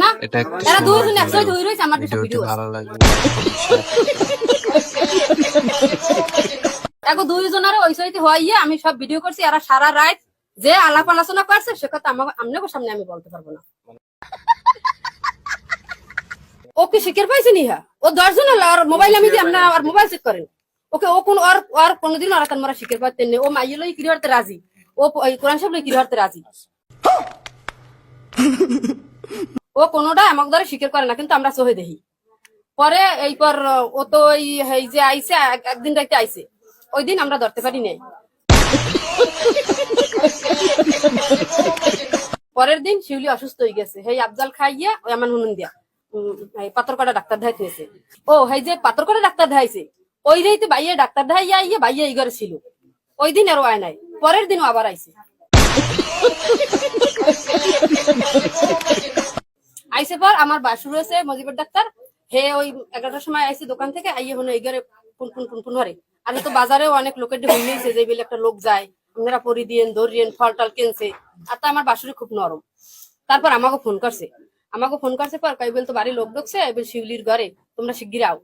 না? এটা এরা একসাথে ভিডিও। আমার দুটো ভালো দুইজনের ওই সাইতে হইয়ে আমি সব ভিডিও করছি আর সারা রাত যে আলাপ আলোচনা করছে সে কথা আমার আপনাকে সামনে আমি বলতে পারব না। ও কি শিখের পাইছে নি হ্যাঁ? ও দশজন আর মোবাইল আমি দিই আপনার আর মোবাইল চেক করেন। ওকে ও কোন আর আর কোনোদিন আর তার মারা শিখের পাইতেন ও মাইয়ে লই কিরি হতে রাজি? ও কোরআন সাহেব লই কিরি হতে রাজি? ও কোনোটা আমাকে ধরে স্বীকার করে না, কিন্তু আমরা সহে দেখি। পরে এই পর ও তো এই যে আইসে এক- একদিন রাইতে আইসে ওই দিন আমরা ধরতে পারি নাই। পরের দিন শিউলি অসুস্থ হয়ে গেছে। হেই, আফজাল খাইয়া ওই আমার নুন দিয়া পাথরকটা ডাক্তার দেখাইতে হয়েছে ও, হেই যে পাথরকটা ডাক্তার দেখাইছে, ওই রাইতে বাইয়ে ডাক্তার দেখাইয়া আইয়া বাইয়ে এই ঘরে ছিল। ওই দিন আরও আয় নাই। পরের দিনও আবার আইছে। আইসে পর আমার বাসুর হয়েছে মজিবুর ডাক্তার। হে ওই এগারোটার সময় আইসে দোকান থেকে, আইয়ে হলো এগারে পুন পুন পুন পুন হরে আর তো বাজারেও অনেক লোকের হয়ে নিয়েছে যে বেলে একটা লোক যায়, আপনারা পরি দিয়েন, ধরিয়েন, ফল টল কিনছে। আর তা আমার বাসুরি খুব নরম। তারপর আমাকে ফোন করছে। আমাকে ফোন করছে পর কাই বলতো বাড়ির লোক ঢুকছে এবার শিউলির ঘরে, তোমরা শিগগির আও।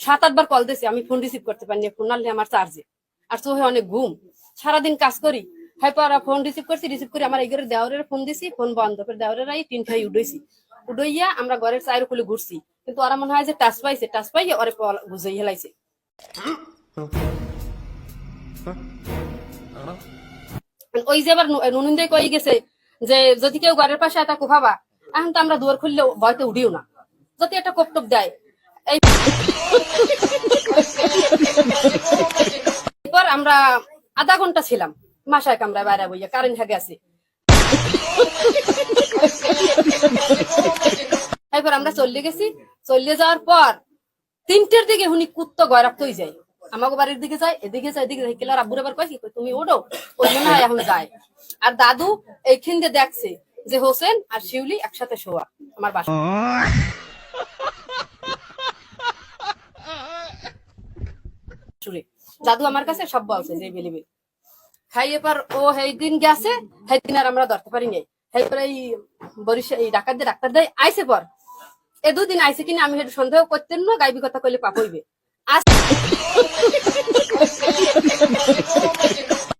সাত, আটবার কল দিয়েছে, আমি ফোন রিসিভ করতে পারিনি, ফোন আনলে আমার চার্জে আর তো অনেক ঘুম। সারাদিন কাজ করি হাই পর ফোন রিসিভ করছি রিসিভ করে আমার এগারে দেওয়ারের ফোন দিছি ফোন বন্ধ করে দেওয়ারের আই তিন ঠাই উঠেছি উডইয়া আমরা ঘরের চায়ের খুলে ঘুরছি। কিন্তু ওরা মনে হয় যে টাচ পাইছে টাচ পাইয়ে ওরে বুঝাই হেলাইছে। ওই যে আবার নুনুন্দে কই গেছে যে যদি কেউ ঘরের পাশে এটা কোফাবা এখন তো আমরা দুয়ার খুললে ভয়তে উঠিও না। যদি একটা কোপ টোপ দেয়, এই আমরা আধা ঘণ্টা ছিলাম। মাসায় কামরায় বাইরে বইয়া কারেন্ট হ্যাগে আছে এরপর আমরা চলে গেছি। চলে যাওয়ার পর তিনটের দিকে হুনি কুত্ত গয়রাক্তই যায়। আমাকে বাড়ির দিকে যায় এদিকে যায় এদিকে যায়। কেলার আব্বুর আবার কয় কি কয়, তুমি ওঠো ওই মনে হয় এখন যায়। আর দাদু এইখান দিয়ে দেখছে যে হোসেন আর শিউলি একসাথে শোয়া আমার বাসা। দাদু আমার কাছে সব বলছে যে বেলিবে। খাই এবার ও সেই দিন গেছে সেই দিন আর আমরা ধরতে পারি নাই সেই পরে এই বরিশাল এই ডাক্তার দিয়ে ডাক্তার দেয় আইসে পর। এ দুদিন আইসে কিনা আমি সেটা সন্দেহ করতেন না, গাইবি কথা কইলে পাপ হইবে। আজ-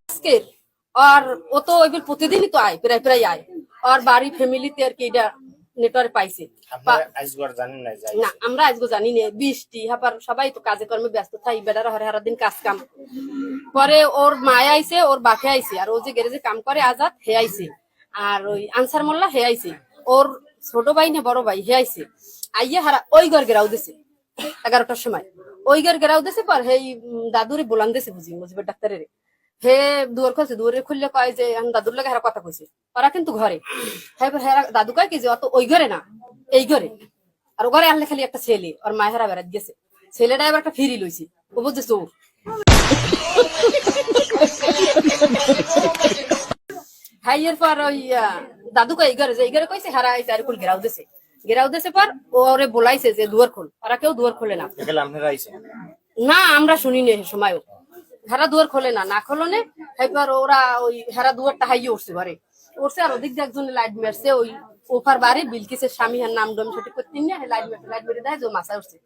আজকের, আর ও তো ওইবার প্রতিদিনই তো আয়, প্রায় প্রায় আয়। আর বাড়ি ফ্যামিলিতে আর কি এটা নেটওয়ার্ক পাইছে। না আমরা আজকে জানি না বৃষ্টি হাপার সবাই তো কাজে কর্মে ব্যস্ত থাই বেড়ারা হরে হারা দিন কাজ কাম। পরে ওর মায় আইছে ওর বাপে আইছে আর ও যে গ্যারেজে কাম করে আজাদ হে আইছে। আর ওই আনসার মোল্লা হে আইছে। ওর ছোট ভাই না বড় ভাই হে আইছে। আইয়া হারা ওই ঘর গেরাও দিছে এগারোটার সময়। ওই ঘর গেরাও দিছে পর হেই দাদুরে বোলান দিছে বুঝি মুজিবের ডাক্তারের। হে দুয়ার খুলছে দুয়ারে খুললে কয় যে দাদুর লাগে হেরা কথা কইছে। ওরা কিন্তু ঘরে। হেরা দাদু কয় কি যে অত ওই ঘরে না এই ঘরে। আর ও ঘরে আনলে খালি একটা ছেলে আর মায়ের হেরা বেড়াত গেছে। ছেলেটা এবার একটা ফিরি লইছি ও বুঝছে চোর। হাইয়ের পর ওই দাদু কই ঘরে যে এই ঘরে কইছে হারা এই চার কুল গেরাও দিছে। গেরাও দিছে পর ওরে বলাইছে যে দুয়ার খোল। ওরা কেউ দুয়ার খোলে না। না আমরা শুনিনি সে সময়ও। হেরা দুয়ার খোলে না না খোলনে এবার ওরা ওই হেরা দুয়ারটা হাইয়ে উঠছে ঘরে। উঠছে আর ওদিক একজন লাইট মেরছে, ওই ওপার বাড়ি, বিলকিসের স্বামী নাম ডোম ছুটি করতে নিয়ে লাইট মেরে লাইট মেরে দেয়, যে উঠছে।